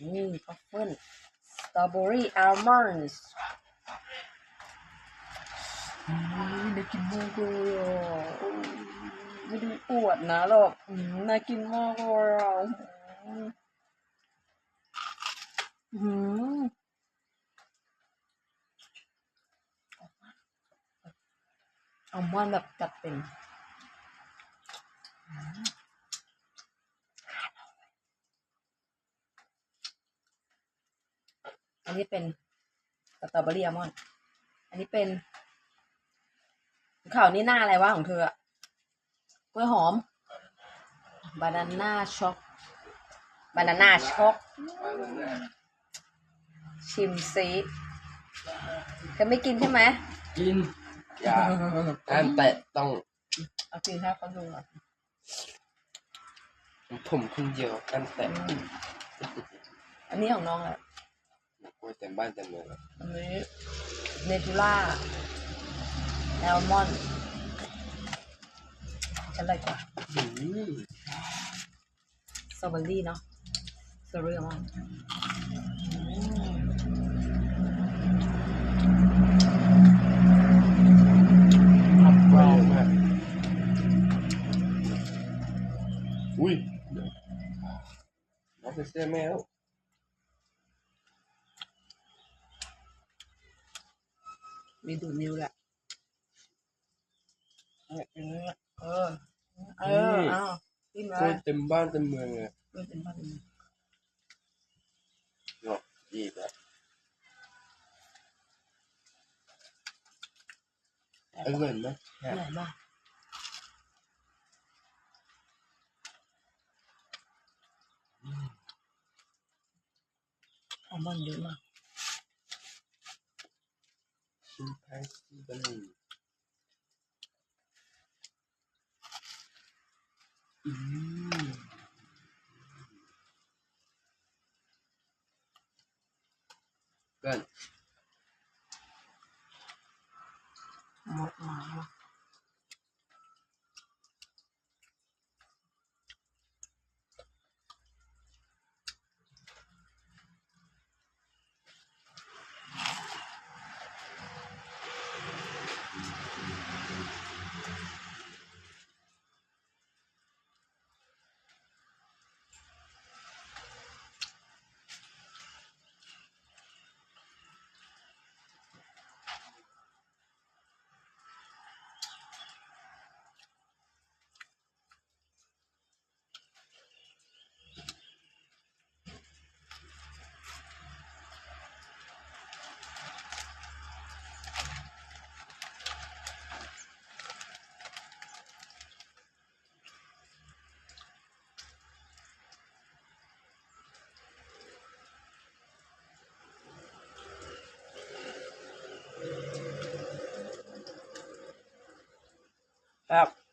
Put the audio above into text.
นี่พัฟเฟิลสตรอเบอรี่อัลมอนด์ได้กินมากเลยอะโอ้ยไม่ด้อวดนะหรอกอืมน่ากินมากเลยอะอืมอืมอัลมอนด์แบบจัดเต็ม อันนี้เป็นสตรอเบอรี่อัลมอนด์อันนี้เป็นข่าวนี่หน้าอะไรวะของเธออะกล้วยหอม บานาน่าช็อกบานาน่าช็อกชิมซีเธอไม่กินใช่ไหมกิน อย่าห้ามแตะต้อง เอากินให้เขาดูหน่อยผมคนเดียวห้ามแตะอืมอันนี้ของน้องแหละ กลัวเต็มบ้านเต็มเมืองอันนี้เนทูล่าแอลมอนด์ฉันอะไรกว่าอืมสตรอเบอรี่เนาะสตรอเบอรี่อัลมอนด์กรอบกเยรอบอะมากอุ้ยน้องเป็นเสื้อแมว มีดูดนิ้วแหละเนี่ยอย่างนี้อะเออเออเอาจิ้มเลกลัวย嗯เต็มบ้านเต็มเมืองเลยไม่เป็นบ้านเลยเนาะดีแล้วอร่อยไหมอร่อยมากอัลมอนด์เยอะมาก ชิมแพนซีบะ